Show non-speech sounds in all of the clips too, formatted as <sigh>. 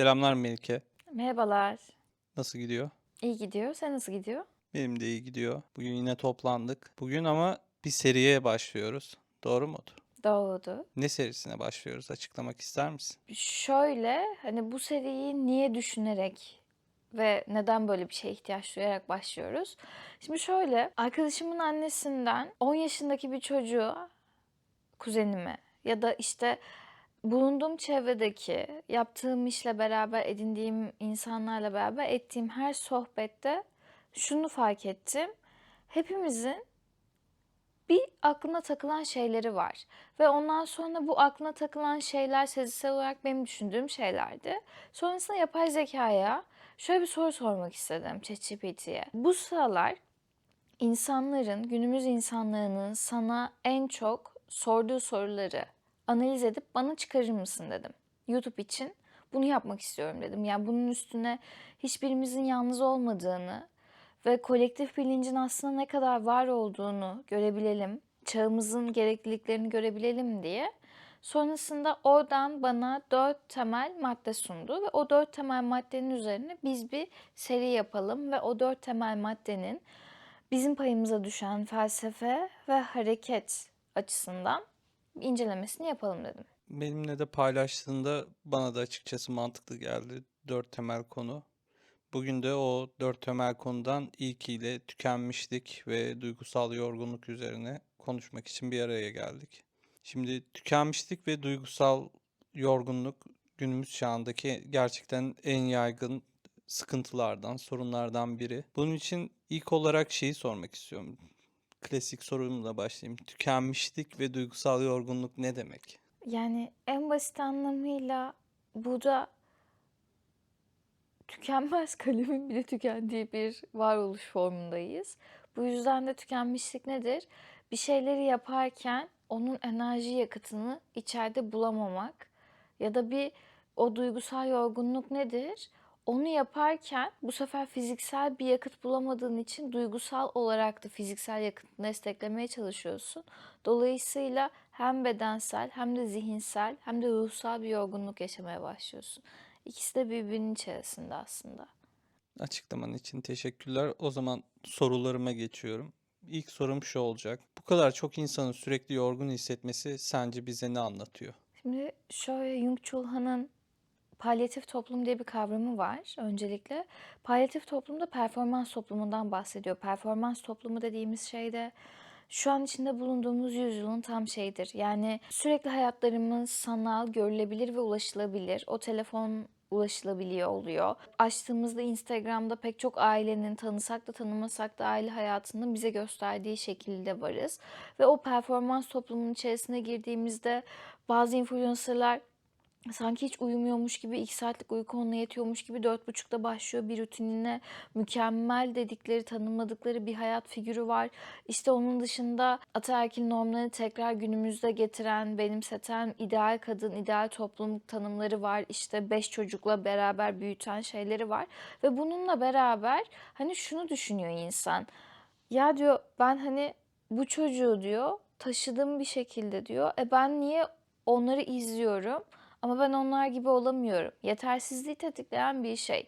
Selamlar Melike. Merhabalar. Nasıl gidiyor? İyi gidiyor. Sen nasıl gidiyor? Benim de iyi gidiyor. Bugün yine toplandık. Bugün ama bir seriye başlıyoruz. Doğru mudur? Doğru. Ne serisine başlıyoruz? Açıklamak ister misin? Şöyle hani bu seriyi niye düşünerek ve neden böyle bir şeye ihtiyaç duyarak başlıyoruz? Şimdi şöyle arkadaşımın annesinden 10 yaşındaki bir çocuğa kuzenime ya da işte bulunduğum çevredeki yaptığım işle beraber edindiğim insanlarla beraber ettiğim her sohbette şunu fark ettim. Hepimizin bir aklına takılan şeyleri var. Ve ondan sonra bu aklına takılan şeyler sezgisel olarak benim düşündüğüm şeylerdi. Sonrasında yapay zekaya şöyle bir soru sormak istedim ChatGPT'ye. Bu sıralar insanların, günümüz insanlarının sana en çok sorduğu soruları analiz edip bana çıkarır mısın dedim. YouTube için bunu yapmak istiyorum dedim. Yani bunun üstüne hiçbirimizin yalnız olmadığını ve kolektif bilincin aslında ne kadar var olduğunu görebilelim. Çağımızın gerekliliklerini görebilelim diye. Sonrasında oradan bana dört temel madde sundu ve o dört temel maddenin üzerine biz bir seri yapalım ve o dört temel maddenin bizim payımıza düşen felsefe ve hareket açısından incelemesini yapalım dedim. Benimle de paylaştığında bana da açıkçası mantıklı geldi. Dört temel konu. Bugün de o dört temel konudan ilkiyle tükenmişlik ve duygusal yorgunluk üzerine konuşmak için bir araya geldik. Şimdi tükenmişlik ve duygusal yorgunluk günümüz çağındaki gerçekten en yaygın sıkıntılardan, sorunlardan biri. Bunun için ilk olarak şeyi sormak istiyorum. Klasik sorumla başlayayım. Tükenmişlik ve duygusal yorgunluk ne demek? Yani en basit anlamıyla burada tükenmez <laughs> kalemin bile tükendiği bir varoluş formundayız. Bu yüzden de tükenmişlik nedir? Bir şeyleri yaparken onun enerji yakıtını içeride bulamamak ya da bir o duygusal yorgunluk nedir? Onu yaparken bu sefer fiziksel bir yakıt bulamadığın için duygusal olarak da fiziksel yakıtını desteklemeye çalışıyorsun. Dolayısıyla hem bedensel hem de zihinsel hem de ruhsal bir yorgunluk yaşamaya başlıyorsun. İkisi de birbirinin içerisinde aslında. Açıklaman için teşekkürler. O zaman sorularıma geçiyorum. İlk sorum şu olacak. Bu kadar çok insanın sürekli yorgun hissetmesi sence bize ne anlatıyor? Şimdi şöyle Jung Chul Han'ın palyatif toplum diye bir kavramı var öncelikle. Palyatif toplumda performans toplumundan bahsediyor. Performans toplumu dediğimiz şey de şu an içinde bulunduğumuz yüzyılın tam şeyidir. Yani sürekli hayatlarımız sanal, görülebilir ve ulaşılabilir. O telefon ulaşılabiliyor oluyor. Açtığımızda Instagram'da pek çok ailenin tanısak da tanımasak da aile hayatının bize gösterdiği şekilde varız. Ve o performans toplumunun içerisine girdiğimizde bazı influencerlar sanki hiç uyumuyormuş gibi, iki saatlik uyku onunla yetiyormuş gibi dört buçukta başlıyor bir rutinine. Mükemmel dedikleri, tanımladıkları bir hayat figürü var. İşte onun dışında ataerkil normlarını tekrar günümüzde getiren, benimseten ideal kadın, ideal toplum tanımları var. İşte beş çocukla beraber büyüten şeyleri var. Ve bununla beraber hani şunu düşünüyor insan. Ya diyor ben hani bu çocuğu diyor taşıdığım bir şekilde diyor. E ben niye onları izliyorum? Ama ben onlar gibi olamıyorum. Yetersizliği tetikleyen bir şey.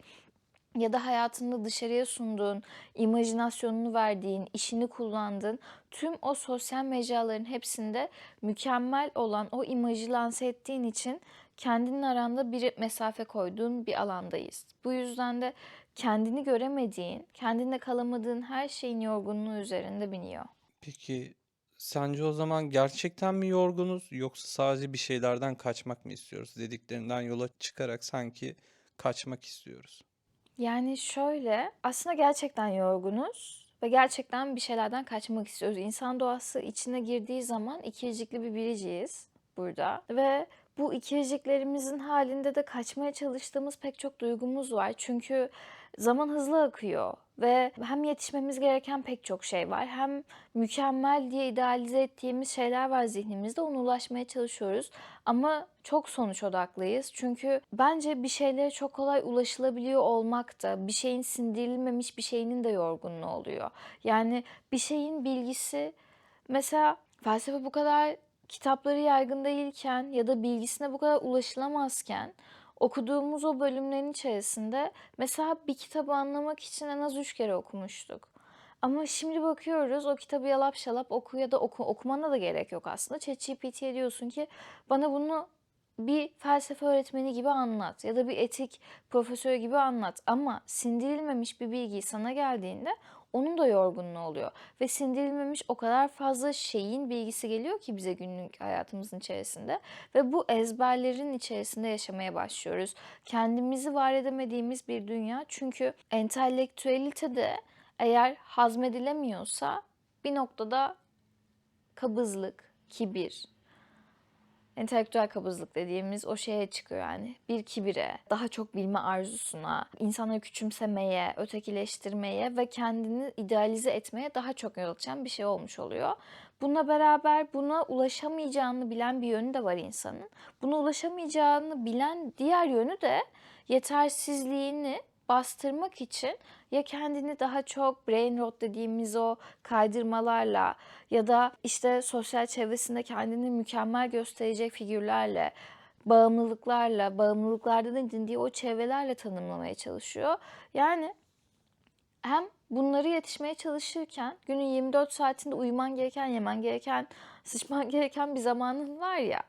Ya da hayatında dışarıya sunduğun, imajinasyonunu verdiğin, işini kullandığın tüm o sosyal mecraların hepsinde mükemmel olan o imajı lanse ettiğin için kendinin aranda bir mesafe koyduğun bir alandayız. Bu yüzden de kendini göremediğin, kendinde kalamadığın her şeyin yorgunluğu üzerinde biniyor. Peki sence o zaman gerçekten mi yorgunuz yoksa sadece bir şeylerden kaçmak mı istiyoruz? Dediklerinden yola çıkarak sanki kaçmak istiyoruz. Yani şöyle, aslında gerçekten yorgunuz ve gerçekten bir şeylerden kaçmak istiyoruz. İnsan doğası içine girdiği zaman ikircikli bir biriciyiz burada ve bu ikirciklerimizin halinde de kaçmaya çalıştığımız pek çok duygumuz var. Çünkü zaman hızlı akıyor ve hem yetişmemiz gereken pek çok şey var hem mükemmel diye idealize ettiğimiz şeyler var zihnimizde ona ulaşmaya çalışıyoruz ama çok sonuç odaklıyız çünkü bence bir şeylere çok kolay ulaşılabiliyor olmak da bir şeyin sindirilmemiş bir şeyinin de yorgunluğu oluyor. Yani bir şeyin bilgisi mesela felsefe bu kadar kitapları yaygın değilken ya da bilgisine bu kadar ulaşılamazken okuduğumuz o bölümlerin içerisinde mesela bir kitabı anlamak için en az üç kere okumuştuk. Ama şimdi bakıyoruz o kitabı yalap şalap oku ya da oku, okumana da gerek yok aslında. ChatGPT'ye diyorsun ki bana bunu bir felsefe öğretmeni gibi anlat ya da bir etik profesörü gibi anlat. Ama sindirilmemiş bir bilgi sana geldiğinde onun da yorgunluğu oluyor. Ve sindirilmemiş o kadar fazla şeyin bilgisi geliyor ki bize günlük hayatımızın içerisinde. Ve bu ezberlerin içerisinde yaşamaya başlıyoruz. Kendimizi var edemediğimiz bir dünya. Çünkü entelektüelite de eğer hazmedilemiyorsa bir noktada kabızlık, kibir, entelektüel kabızlık dediğimiz o şeye çıkıyor yani. Bir kibire, daha çok bilme arzusuna, insanları küçümsemeye, ötekileştirmeye ve kendini idealize etmeye daha çok yol açan bir şey olmuş oluyor. Bununla beraber buna ulaşamayacağını bilen bir yönü de var insanın. Buna ulaşamayacağını bilen diğer yönü de yetersizliğini bastırmak için ya kendini daha çok brain rot dediğimiz o kaydırmalarla ya da işte sosyal çevresinde kendini mükemmel gösterecek figürlerle, bağımlılıklarla, bağımlılıklardan edindiği o çevrelerle tanımlamaya çalışıyor. Yani hem bunları yetişmeye çalışırken günün 24 saatinde uyuman gereken, yemen gereken, sıçman gereken bir zamanın var ya.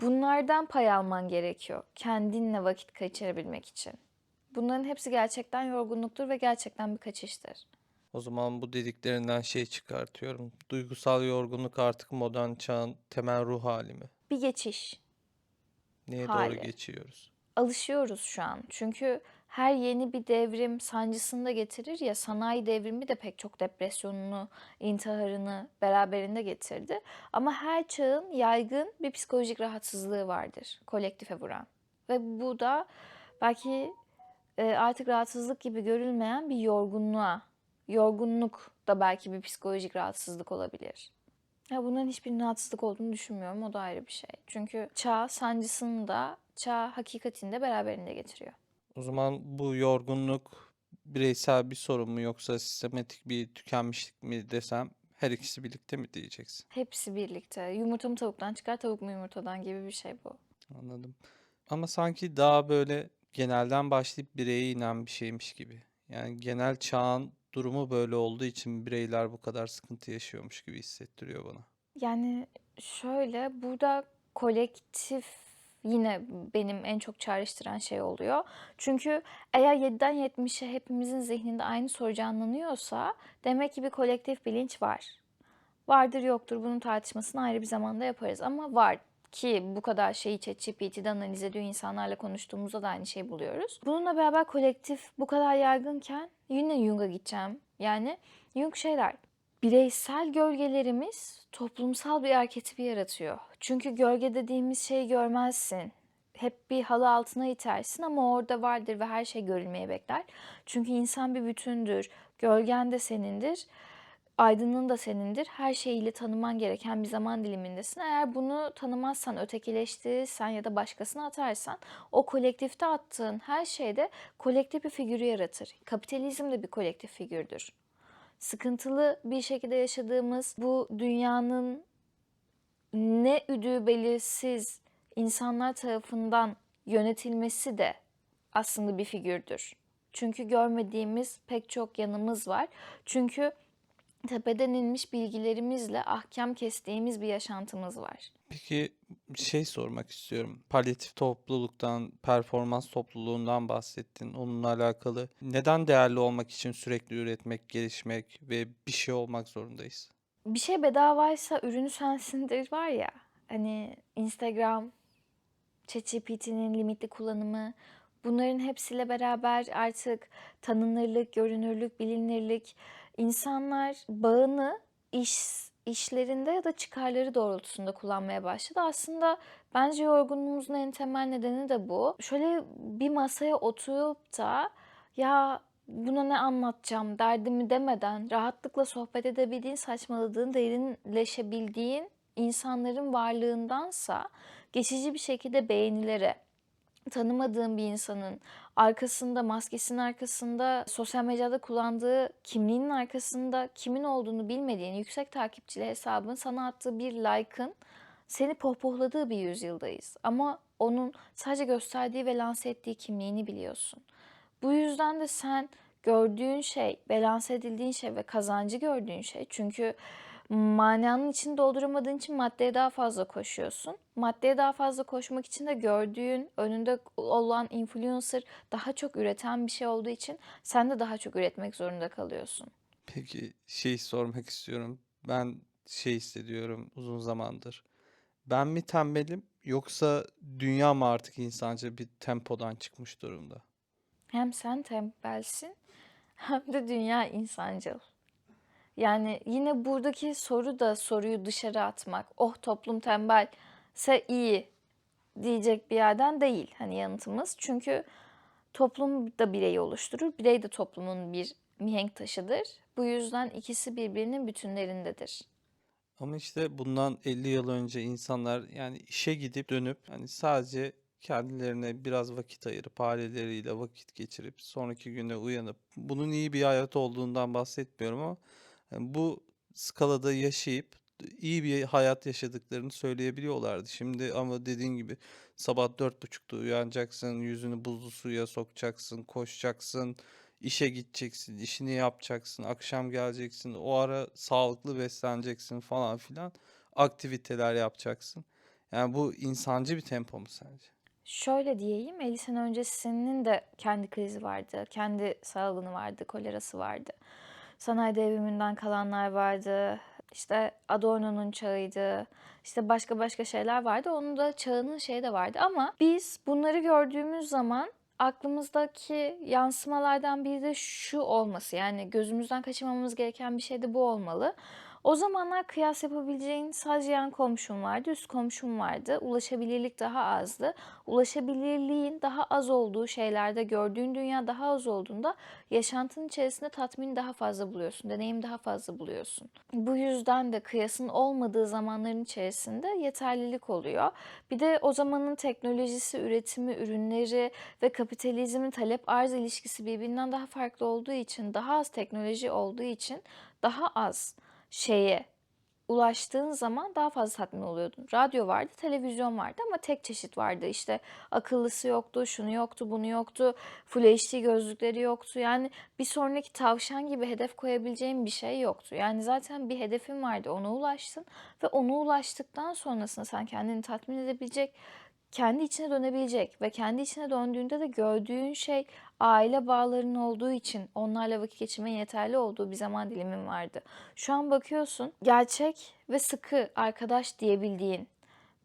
Bunlardan pay alman gerekiyor kendinle vakit geçirebilmek için. Bunların hepsi gerçekten yorgunluktur ve gerçekten bir kaçıştır. O zaman bu dediklerinden şey çıkartıyorum. Duygusal yorgunluk artık modern çağın temel ruh hali mi? Bir geçiş. Neye doğru Hali. geçiyoruz? Alışıyoruz şu an. Çünkü her yeni bir devrim sancısını da getirir ya sanayi devrimi de pek çok depresyonunu, intiharını beraberinde getirdi. Ama her çağın yaygın bir psikolojik rahatsızlığı vardır kolektife vuran. Ve bu da belki e, artık rahatsızlık gibi görülmeyen bir yorgunluğa, yorgunluk da belki bir psikolojik rahatsızlık olabilir. Ya bunların hiçbirinin rahatsızlık olduğunu düşünmüyorum. O da ayrı bir şey. Çünkü çağ sancısını da, çağ hakikatini de beraberinde getiriyor. O zaman bu yorgunluk bireysel bir sorun mu yoksa sistematik bir tükenmişlik mi desem her ikisi birlikte mi diyeceksin? Hepsi birlikte. Yumurta mı tavuktan çıkar, tavuk mu yumurtadan gibi bir şey bu. Anladım. Ama sanki daha böyle genelden başlayıp bireye inen bir şeymiş gibi. Yani genel çağın durumu böyle olduğu için bireyler bu kadar sıkıntı yaşıyormuş gibi hissettiriyor bana. Yani şöyle burada kolektif yine benim en çok çağrıştıran şey oluyor. Çünkü eğer 7'den 70'e hepimizin zihninde aynı soru canlanıyorsa demek ki bir kolektif bilinç var. Vardır yoktur bunun tartışmasını ayrı bir zamanda yaparız ama var ki bu kadar şeyi ChatGPT'de analiz ediyor insanlarla konuştuğumuzda da aynı şeyi buluyoruz. Bununla beraber kolektif bu kadar yaygınken yine Jung'a gideceğim. Yani Jung şey der, bireysel gölgelerimiz toplumsal bir arketipi yaratıyor. Çünkü gölge dediğimiz şeyi görmezsin. Hep bir halı altına itersin ama orada vardır ve her şey görülmeye bekler. Çünkü insan bir bütündür. Gölgen de senindir. Aydınlığın da senindir. Her şeyiyle tanıman gereken bir zaman dilimindesin. Eğer bunu tanımazsan, ötekileştirirsen ya da başkasına atarsan o kolektifte attığın her şeyde kolektif bir figürü yaratır. Kapitalizm de bir kolektif figürdür sıkıntılı bir şekilde yaşadığımız bu dünyanın ne üdüğü belirsiz insanlar tarafından yönetilmesi de aslında bir figürdür. Çünkü görmediğimiz pek çok yanımız var. Çünkü tepeden inmiş bilgilerimizle ahkam kestiğimiz bir yaşantımız var. Peki şey sormak istiyorum. Palyatif topluluktan, performans topluluğundan bahsettin. Onunla alakalı neden değerli olmak için sürekli üretmek, gelişmek ve bir şey olmak zorundayız? Bir şey bedavaysa ürünü sensindir var ya. Hani Instagram, ChatGPT'nin limitli kullanımı, bunların hepsiyle beraber artık tanınırlık, görünürlük, bilinirlik, insanlar bağını iş işlerinde ya da çıkarları doğrultusunda kullanmaya başladı. Aslında bence yorgunluğumuzun en temel nedeni de bu. Şöyle bir masaya oturup da ya buna ne anlatacağım derdimi demeden rahatlıkla sohbet edebildiğin, saçmaladığın, derinleşebildiğin insanların varlığındansa geçici bir şekilde beğenilere, tanımadığın bir insanın arkasında, maskesinin arkasında, sosyal medyada kullandığı kimliğinin arkasında kimin olduğunu bilmediğin yüksek takipçili hesabın sana attığı bir like'ın seni pohpohladığı bir yüzyıldayız. Ama onun sadece gösterdiği ve lanse ettiği kimliğini biliyorsun. Bu yüzden de sen gördüğün şey ve lanse edildiğin şey ve kazancı gördüğün şey çünkü mananın içini dolduramadığın için maddeye daha fazla koşuyorsun. Maddeye daha fazla koşmak için de gördüğün önünde olan influencer daha çok üreten bir şey olduğu için sen de daha çok üretmek zorunda kalıyorsun. Peki şey sormak istiyorum. Ben şey hissediyorum uzun zamandır. Ben mi tembelim yoksa dünya mı artık insanca bir tempodan çıkmış durumda? Hem sen tembelsin hem de dünya insancıl. Yani yine buradaki soru da soruyu dışarı atmak. Oh toplum tembelse iyi diyecek bir yerden değil hani yanıtımız. Çünkü toplum da bireyi oluşturur. Birey de toplumun bir mihenk taşıdır. Bu yüzden ikisi birbirinin bütünlerindedir. Ama işte bundan 50 yıl önce insanlar yani işe gidip dönüp hani sadece kendilerine biraz vakit ayırıp aileleriyle vakit geçirip sonraki güne uyanıp bunun iyi bir hayat olduğundan bahsetmiyorum ama bu skalada yaşayıp iyi bir hayat yaşadıklarını söyleyebiliyorlardı. Şimdi ama dediğin gibi sabah dört buçukta uyanacaksın, yüzünü buzlu suya sokacaksın, koşacaksın, işe gideceksin, işini yapacaksın, akşam geleceksin, o ara sağlıklı besleneceksin falan filan, aktiviteler yapacaksın. Yani bu insancı bir tempo mu sence? Şöyle diyeyim, 50 sene öncesinin de kendi krizi vardı, kendi salgını vardı, kolerası vardı. Sanayi devriminden kalanlar vardı, işte Adorno'nun çağıydı, işte başka başka şeyler vardı. Onun da çağının şeyi de vardı ama biz bunları gördüğümüz zaman aklımızdaki yansımalardan biri de şu olması yani gözümüzden kaçırmamamız gereken bir şey de bu olmalı. O zamanlar kıyas yapabileceğin sadece yan komşun vardı, üst komşun vardı. Ulaşabilirlik daha azdı. Ulaşabilirliğin daha az olduğu şeylerde gördüğün dünya daha az olduğunda yaşantının içerisinde tatmin daha fazla buluyorsun, deneyim daha fazla buluyorsun. Bu yüzden de kıyasın olmadığı zamanların içerisinde yeterlilik oluyor. Bir de o zamanın teknolojisi, üretimi, ürünleri ve kapitalizmin talep arz ilişkisi birbirinden daha farklı olduğu için, daha az teknoloji olduğu için daha az şeye ulaştığın zaman daha fazla tatmin oluyordun. Radyo vardı, televizyon vardı ama tek çeşit vardı. İşte akıllısı yoktu, şunu yoktu, bunu yoktu. Full HD gözlükleri yoktu. Yani bir sonraki tavşan gibi hedef koyabileceğin bir şey yoktu. Yani zaten bir hedefin vardı, ona ulaştın ve ona ulaştıktan sonrasında sen kendini tatmin edebilecek kendi içine dönebilecek ve kendi içine döndüğünde de gördüğün şey aile bağlarının olduğu için onlarla vakit geçirmenin yeterli olduğu bir zaman dilimin vardı. Şu an bakıyorsun gerçek ve sıkı arkadaş diyebildiğin,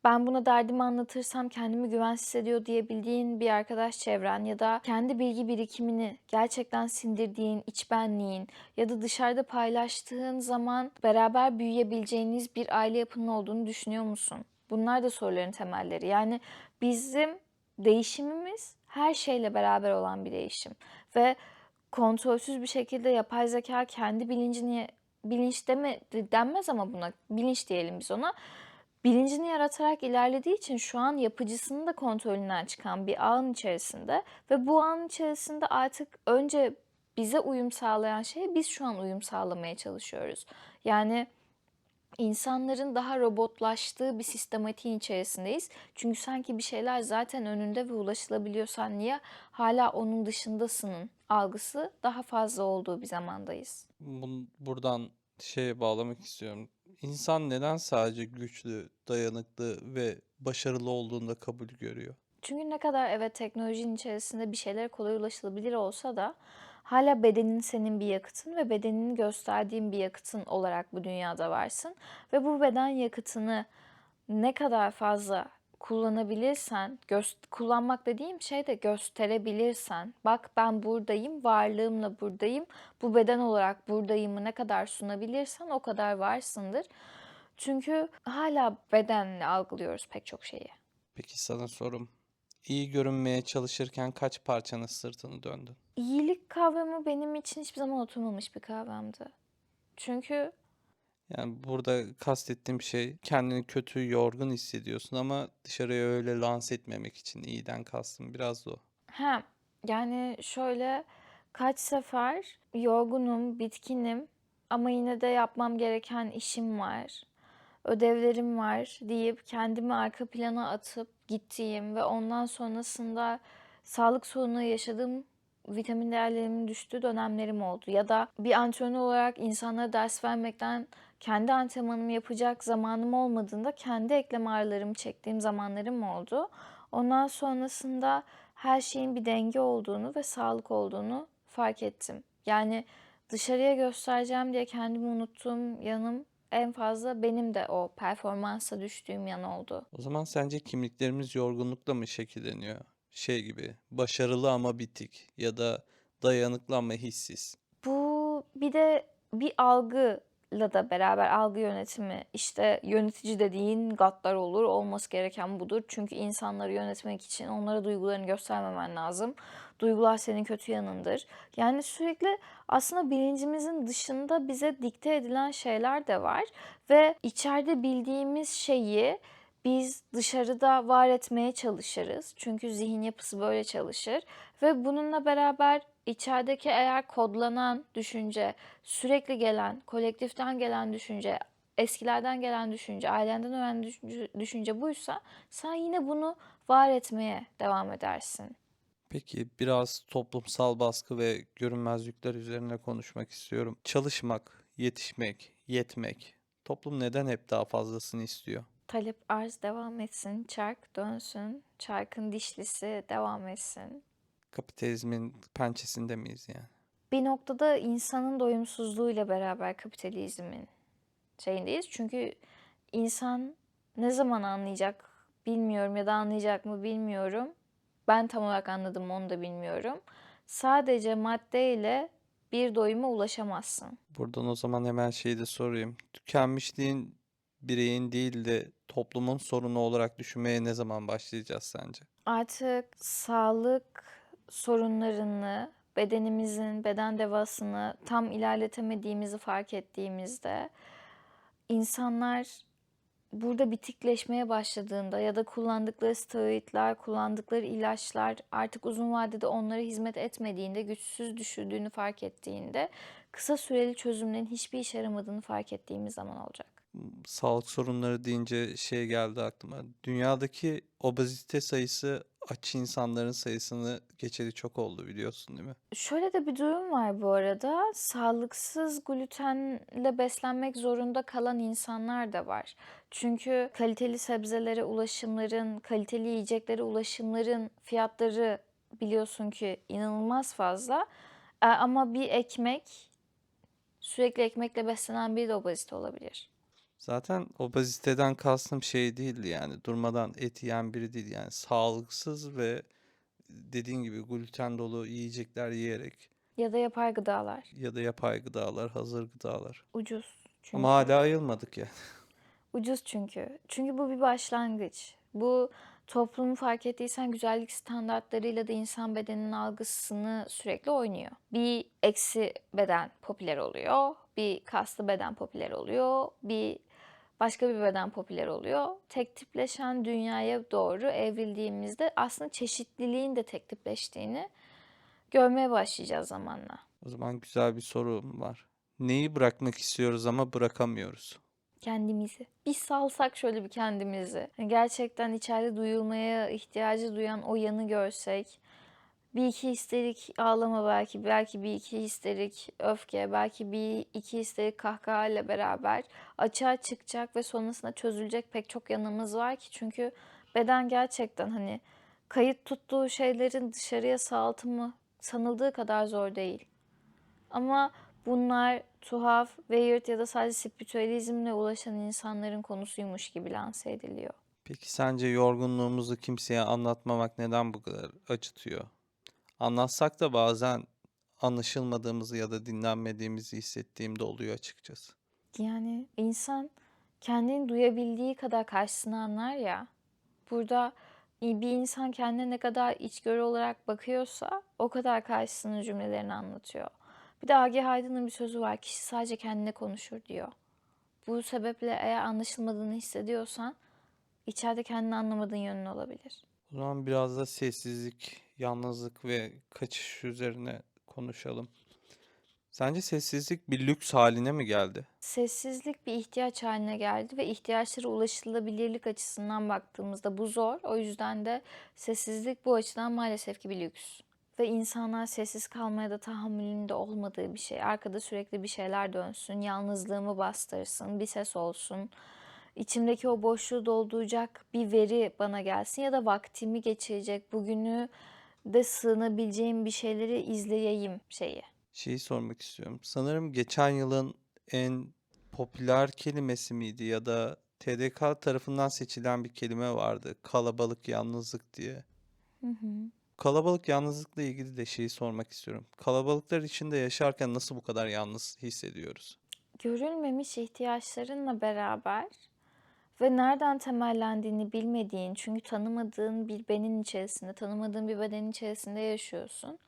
ben buna derdimi anlatırsam kendimi güvensiz hissediyor diyebildiğin bir arkadaş çevren ya da kendi bilgi birikimini gerçekten sindirdiğin içbenliğin ya da dışarıda paylaştığın zaman beraber büyüyebileceğiniz bir aile yapının olduğunu düşünüyor musun? Bunlar da soruların temelleri. Yani bizim değişimimiz her şeyle beraber olan bir değişim. Ve kontrolsüz bir şekilde yapay zeka kendi bilincini, bilinç deme, denmez ama buna bilinç diyelim biz ona. Bilincini yaratarak ilerlediği için şu an yapıcısının da kontrolünden çıkan bir ağın içerisinde ve bu ağın içerisinde artık önce bize uyum sağlayan şeye biz şu an uyum sağlamaya çalışıyoruz. Yani insanların daha robotlaştığı bir sistematiğin içerisindeyiz. Çünkü sanki bir şeyler zaten önünde ve ulaşılabiliyorsan niye hala onun dışındasının algısı daha fazla olduğu bir zamandayız. Bun- buradan şeye bağlamak istiyorum. İnsan neden sadece güçlü, dayanıklı ve başarılı olduğunda kabul görüyor? Çünkü ne kadar evet teknolojinin içerisinde bir şeyler kolay ulaşılabilir olsa da hala bedenin senin bir yakıtın ve bedenini gösterdiğin bir yakıtın olarak bu dünyada varsın. Ve bu beden yakıtını ne kadar fazla kullanabilirsen, göz, kullanmak dediğim şey de gösterebilirsen, bak ben buradayım, varlığımla buradayım, bu beden olarak buradayımı ne kadar sunabilirsen o kadar varsındır. Çünkü hala bedenle algılıyoruz pek çok şeyi. Peki sana sorum. İyi görünmeye çalışırken kaç parçanın sırtını döndün? İyilik kavramı benim için hiçbir zaman oturmamış bir kavramdı. Çünkü Yani burada kastettiğim şey kendini kötü, yorgun hissediyorsun ama dışarıya öyle lanse etmemek için iyiden kastım biraz da o. he, yani şöyle kaç sefer yorgunum, bitkinim ama yine de yapmam gereken işim var. ödevlerim var deyip kendimi arka plana atıp gittiğim ve ondan sonrasında sağlık sorunu yaşadığım vitamin değerlerimin düştüğü dönemlerim oldu. Ya da bir antrenör olarak insanlara ders vermekten kendi antrenmanımı yapacak zamanım olmadığında kendi eklem ağrılarımı çektiğim zamanlarım oldu. Ondan sonrasında her şeyin bir denge olduğunu ve sağlık olduğunu fark ettim. Yani dışarıya göstereceğim diye kendimi unuttuğum yanım en fazla benim de o performansa düştüğüm yan oldu. O zaman sence kimliklerimiz yorgunlukla mı şekilleniyor? Şey gibi, başarılı ama bitik ya da dayanıklı ama hissiz. Bu bir de bir algıyla da beraber algı yönetimi işte yönetici dediğin gaddar olur olması gereken budur. Çünkü insanları yönetmek için onlara duygularını göstermemen lazım. Duygular senin kötü yanındır. Yani sürekli aslında bilincimizin dışında bize dikte edilen şeyler de var ve içeride bildiğimiz şeyi biz dışarıda var etmeye çalışırız. Çünkü zihin yapısı böyle çalışır ve bununla beraber içerideki eğer kodlanan düşünce, sürekli gelen, kolektiften gelen düşünce, eskilerden gelen düşünce, ailenden öğrenen düşünce, düşünce buysa sen yine bunu var etmeye devam edersin. Peki biraz toplumsal baskı ve görünmezlikler üzerine konuşmak istiyorum. Çalışmak, yetişmek, yetmek. Toplum neden hep daha fazlasını istiyor? Talep arz devam etsin, çark dönsün, çarkın dişlisi devam etsin. Kapitalizmin pençesinde miyiz yani? Bir noktada insanın doyumsuzluğuyla beraber kapitalizmin şeyindeyiz. Çünkü insan ne zaman anlayacak bilmiyorum ya da anlayacak mı bilmiyorum. Ben tam olarak anladım onu da bilmiyorum. Sadece maddeyle bir doyuma ulaşamazsın. Buradan o zaman hemen şeyi de sorayım. Tükenmişliğin bireyin değil de toplumun sorunu olarak düşünmeye ne zaman başlayacağız sence? Artık sağlık sorunlarını, bedenimizin beden devasını tam ilerletemediğimizi fark ettiğimizde insanlar burada bitikleşmeye başladığında ya da kullandıkları steroidler, kullandıkları ilaçlar artık uzun vadede onlara hizmet etmediğinde, güçsüz düşürdüğünü fark ettiğinde kısa süreli çözümlerin hiçbir işe yaramadığını fark ettiğimiz zaman olacak. Sağlık sorunları deyince şey geldi aklıma. Dünyadaki obezite sayısı aç insanların sayısını geçeli çok oldu biliyorsun değil mi? Şöyle de bir durum var bu arada. Sağlıksız glutenle beslenmek zorunda kalan insanlar da var. Çünkü kaliteli sebzelere ulaşımların, kaliteli yiyeceklere ulaşımların fiyatları biliyorsun ki inanılmaz fazla. E, Ama bir ekmek, sürekli ekmekle beslenen biri de obezite olabilir. Zaten obeziteden kastım şey değildi yani durmadan et yiyen biri değil yani sağlıksız ve dediğin gibi gluten dolu yiyecekler yiyerek Ya da yapay gıdalar. ya da yapay gıdalar, hazır gıdalar. Ucuz. Çünkü. Ama hala ayılmadık yani. <laughs> Ucuz çünkü. Çünkü bu bir başlangıç. Bu toplumu fark ettiysen güzellik standartlarıyla da insan bedeninin algısını sürekli oynuyor. Bir eksi beden popüler oluyor. Bir kaslı beden popüler oluyor. Bir başka bir beden popüler oluyor. Tek tipleşen dünyaya doğru evrildiğimizde aslında çeşitliliğin de tek tipleştiğini görmeye başlayacağız zamanla. O zaman güzel bir sorum var. Neyi bırakmak istiyoruz ama bırakamıyoruz? kendimizi. Bir salsak şöyle bir kendimizi. Yani Gerçekten içeride duyulmaya ihtiyacı duyan o yanı görsek. Bir iki histerik ağlama belki, belki bir iki histerik öfke, belki bir iki histerik kahkaha ile beraber açığa çıkacak ve sonrasında çözülecek pek çok yanımız var ki. Çünkü beden gerçekten hani kayıt tuttuğu şeylerin dışarıya sağaltımı sanıldığı kadar zor değil. Ama bunlar tuhaf, weird ya da sadece spiritüalizmle ulaşan insanların konusuymuş gibi lanse ediliyor. Peki sence yorgunluğumuzu kimseye anlatmamak neden bu kadar acıtıyor? Anlatsak da bazen anlaşılmadığımızı ya da dinlenmediğimizi hissettiğimde oluyor açıkçası. Yani insan kendini duyabildiği kadar karşısına anlar ya. Burada bir insan kendine ne kadar içgörü olarak bakıyorsa o kadar karşısının cümlelerini anlatıyor. Bir de Agi Haydın'ın bir sözü var. Kişi sadece kendine konuşur diyor. Bu sebeple eğer anlaşılmadığını hissediyorsan içeride kendini anlamadığın yönün olabilir. O zaman biraz da sessizlik, yalnızlık ve kaçış üzerine konuşalım. Sence sessizlik bir lüks haline mi geldi? Sessizlik bir ihtiyaç haline geldi ve ihtiyaçlara ulaşılabilirlik açısından baktığımızda bu zor. O yüzden de sessizlik bu açıdan maalesef ki bir lüks. Ve insanlar sessiz kalmaya da tahammülünde olmadığı bir şey. Arkada sürekli bir şeyler dönsün, yalnızlığımı bastırsın, bir ses olsun. İçimdeki o boşluğu dolduracak bir veri bana gelsin ya da vaktimi geçirecek, bugünü de sığınabileceğim bir şeyleri izleyeyim şeyi. Şeyi sormak istiyorum. Sanırım geçen yılın en popüler kelimesi miydi ya da TDK tarafından seçilen bir kelime vardı. Kalabalık yalnızlık diye. Hı hı. Kalabalık yalnızlıkla ilgili de şeyi sormak istiyorum. Kalabalıklar içinde yaşarken nasıl bu kadar yalnız hissediyoruz? Görülmemiş ihtiyaçlarınla beraber ve nereden temellendiğini bilmediğin, çünkü tanımadığın bir benin içerisinde, tanımadığın bir bedenin içerisinde yaşıyorsun.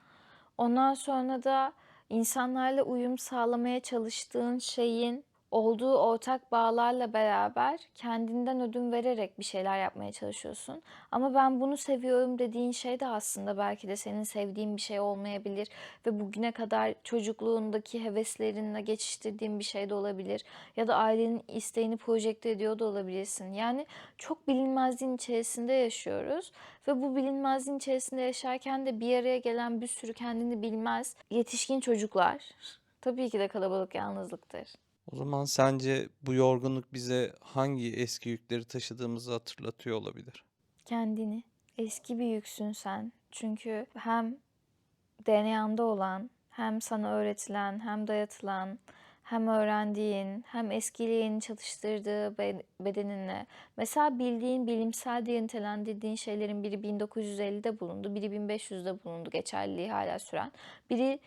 Ondan sonra da insanlarla uyum sağlamaya çalıştığın şeyin olduğu ortak bağlarla beraber kendinden ödün vererek bir şeyler yapmaya çalışıyorsun. Ama ben bunu seviyorum dediğin şey de aslında belki de senin sevdiğin bir şey olmayabilir ve bugüne kadar çocukluğundaki heveslerinle geçiştirdiğin bir şey de olabilir ya da ailenin isteğini projekte ediyor da olabilirsin. Yani çok bilinmezliğin içerisinde yaşıyoruz ve bu bilinmezliğin içerisinde yaşarken de bir araya gelen bir sürü kendini bilmez yetişkin çocuklar tabii ki de kalabalık yalnızlıktır. O zaman sence bu yorgunluk bize hangi eski yükleri taşıdığımızı hatırlatıyor olabilir? Kendini eski bir yüksün sen. Çünkü hem DNA'nda olan, hem sana öğretilen, hem dayatılan, hem öğrendiğin, hem eskiliğin çalıştırdığı be- bedeninle. Mesela bildiğin, bilimsel diye nitelendirdiğin şeylerin biri 1950'de bulundu, biri 1500'de bulundu, geçerliliği hala süren. Biri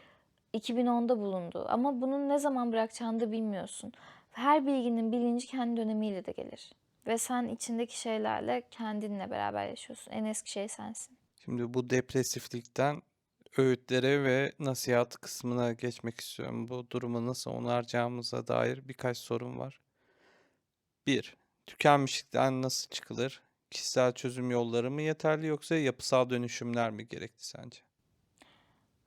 2010'da bulundu. Ama bunun ne zaman bırakacağını da bilmiyorsun. Her bilginin bilinci kendi dönemiyle de gelir. Ve sen içindeki şeylerle kendinle beraber yaşıyorsun. En eski şey sensin. Şimdi bu depresiflikten öğütlere ve nasihat kısmına geçmek istiyorum. Bu durumu nasıl onaracağımıza dair birkaç sorum var. 1. Tükenmişlikten nasıl çıkılır? Kişisel çözüm yolları mı yeterli yoksa yapısal dönüşümler mi gerekli sence?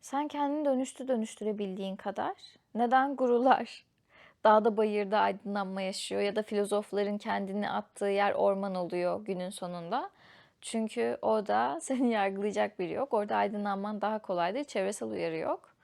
Sen kendini dönüştü dönüştürebildiğin kadar neden gurular <laughs> dağda bayırda aydınlanma yaşıyor ya da filozofların kendini attığı yer orman oluyor günün sonunda. Çünkü orada <laughs> seni yargılayacak biri yok. Orada aydınlanman daha kolaydır. Çevresel uyarı yok.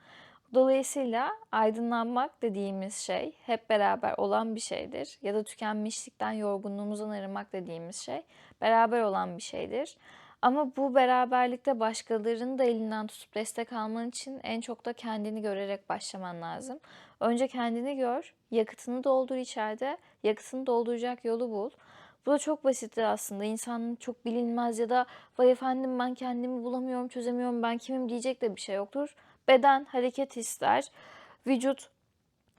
Dolayısıyla aydınlanmak dediğimiz şey hep beraber olan bir şeydir. Ya da tükenmişlikten, yorgunluğumuzdan arınmak dediğimiz şey beraber olan bir şeydir. Ama bu beraberlikte başkalarının da elinden tutup destek alman için en çok da kendini görerek başlaman lazım. Önce kendini gör, yakıtını doldur içeride, yakıtını dolduracak yolu bul. Bu da çok basittir aslında. İnsanın çok bilinmez ya da vay efendim ben kendimi bulamıyorum, çözemiyorum, ben kimim diyecek de bir şey yoktur. Beden hareket ister, vücut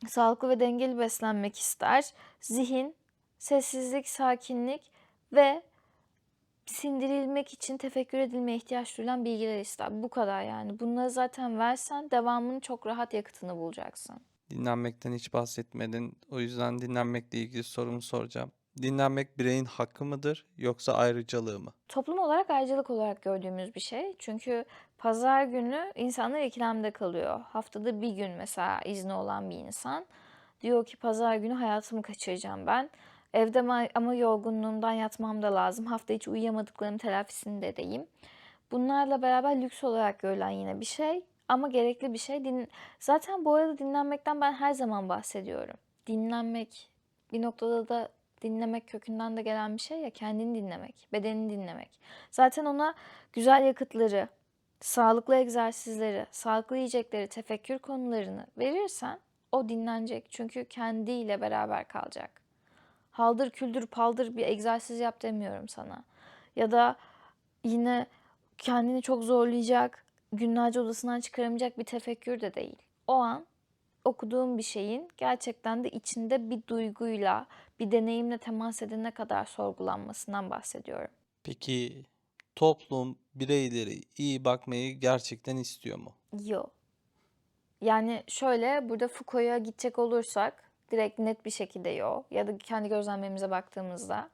sağlıklı ve dengeli beslenmek ister, zihin sessizlik, sakinlik ve sindirilmek için tefekkür edilmeye ihtiyaç duyulan bilgiler ister. Bu kadar yani. Bunları zaten versen devamını çok rahat yakıtını bulacaksın. Dinlenmekten hiç bahsetmedin. O yüzden dinlenmekle ilgili sorumu soracağım. Dinlenmek bireyin hakkı mıdır yoksa ayrıcalığı mı? Toplum olarak ayrıcalık olarak gördüğümüz bir şey. Çünkü pazar günü insanlar ikilemde kalıyor. Haftada bir gün mesela izni olan bir insan diyor ki pazar günü hayatımı kaçıracağım ben. Evde ma- ama yorgunluğumdan yatmam da lazım. Hafta içi uyuyamadıklarım telafisini de edeyim. Bunlarla beraber lüks olarak görülen yine bir şey ama gerekli bir şey. Din Zaten bu arada dinlenmekten ben her zaman bahsediyorum. Dinlenmek bir noktada da dinlemek kökünden de gelen bir şey ya kendini dinlemek, bedenini dinlemek. Zaten ona güzel yakıtları, sağlıklı egzersizleri, sağlıklı yiyecekleri, tefekkür konularını verirsen o dinlenecek. Çünkü kendiyle beraber kalacak. Haldır küldür paldır bir egzersiz yap demiyorum sana. Ya da yine kendini çok zorlayacak, günlerce odasından çıkaramayacak bir tefekkür de değil. O an okuduğum bir şeyin gerçekten de içinde bir duyguyla, bir deneyimle temas edene kadar sorgulanmasından bahsediyorum. Peki toplum bireyleri iyi bakmayı gerçekten istiyor mu? Yo. Yani şöyle burada Foucault'a gidecek olursak direkt net bir şekilde yo ya da kendi gözlemlerimize baktığımızda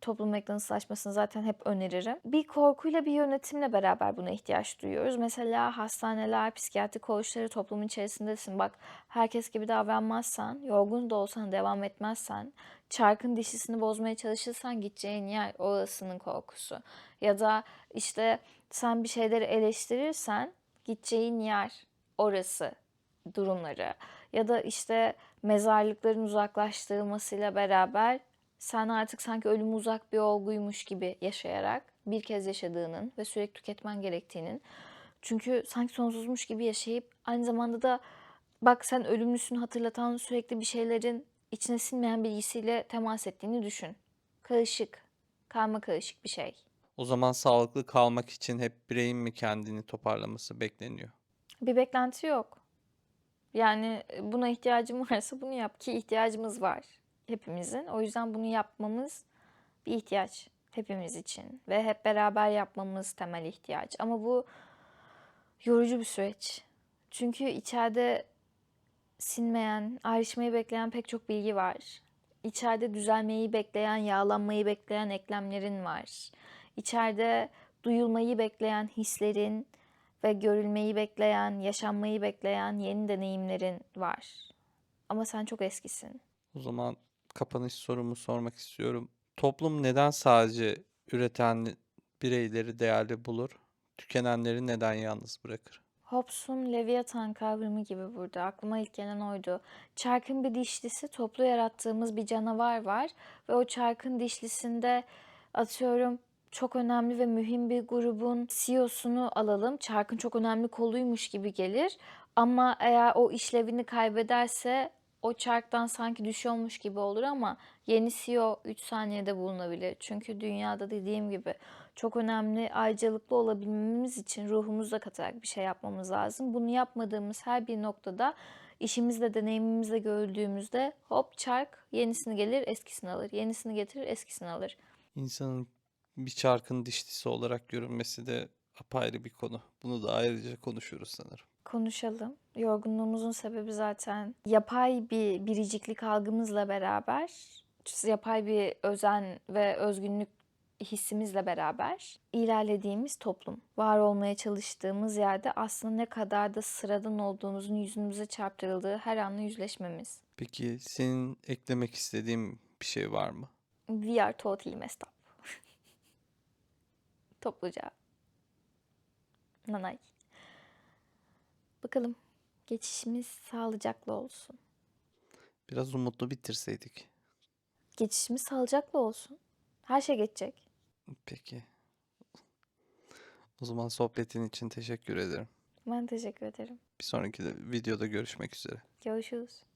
toplum McDonald'slaşmasını zaten hep öneririm. Bir korkuyla bir yönetimle beraber buna ihtiyaç duyuyoruz. Mesela hastaneler, psikiyatri koğuşları toplumun içerisindesin. Bak herkes gibi davranmazsan, yorgun da olsan devam etmezsen, çarkın dişisini bozmaya çalışırsan gideceğin yer orasının korkusu. Ya da işte sen bir şeyleri eleştirirsen gideceğin yer orası durumları. Ya da işte mezarlıkların uzaklaştırılmasıyla beraber sen artık sanki ölüm uzak bir olguymuş gibi yaşayarak bir kez yaşadığının ve sürekli tüketmen gerektiğinin çünkü sanki sonsuzmuş gibi yaşayıp aynı zamanda da bak sen ölümlüsün hatırlatan sürekli bir şeylerin içine sinmeyen bilgisiyle temas ettiğini düşün. Karışık, karma karışık bir şey. O zaman sağlıklı kalmak için hep bireyin mi kendini toparlaması bekleniyor? Bir beklenti yok. Yani e, buna ihtiyacım <laughs> varsa bunu yap ki ihtiyacımız var hepimizin. O yüzden bunu yapmamız bir ihtiyaç hepimiz için ve hep beraber yapmamız temel ihtiyaç. Ama bu yorucu bir süreç. Çünkü içeride sinmeyen, ayrışmayı bekleyen pek çok bilgi var. İçeride düzelmeyi bekleyen, yağlanmayı bekleyen eklemlerin var. İçeride duyulmayı bekleyen hislerin ve görülmeyi bekleyen, yaşanmayı bekleyen yeni deneyimlerin var. Ama sen çok eskisin. O zaman kapanış sorumu sormak istiyorum. Toplum neden sadece üreten bireyleri değerli bulur? Tükenenleri neden yalnız bırakır? Hobbes'un Leviathan kavramı gibi burada. Aklıma ilk gelen oydu. Çarkın bir dişlisi, toplu yarattığımız bir canavar var. Ve o çarkın dişlisinde atıyorum çok önemli ve mühim bir grubun CEO'sunu alalım. Çarkın çok önemli koluymuş gibi gelir. Ama eğer o işlevini kaybederse o çarktan sanki düşüyormuş gibi olur ama yeni CEO 3 saniyede bulunabilir. Çünkü dünyada dediğim gibi çok önemli ayrıcalıklı olabilmemiz için ruhumuzla katarak bir şey yapmamız lazım. Bunu yapmadığımız her bir noktada işimizle, deneyimimizle gördüğümüzde hop çark yenisini gelir, eskisini alır. Yenisini getirir, eskisini alır. İnsanın bir çarkın dişlisi olarak görünmesi de apayrı bir konu. Bunu da ayrıca konuşuruz sanırım. Konuşalım. Yorgunluğumuzun sebebi zaten yapay bir biriciklik algımızla beraber, yapay bir özen ve özgünlük hissimizle beraber ilerlediğimiz toplum. Var olmaya çalıştığımız yerde aslında ne kadar da sıradan olduğumuzun yüzümüze çarptırıldığı her anla yüzleşmemiz. Peki senin eklemek istediğin bir şey var mı? We are totally messed up. Topluca. Nanay. Bakalım geçişimiz sağlıcaklı olsun. Biraz umutlu bitirseydik. Geçişimiz sağlıcaklı olsun. Her şey geçecek. Peki. O zaman sohbetin için teşekkür ederim. Ben teşekkür ederim. Bir sonraki de videoda görüşmek üzere. Görüşürüz.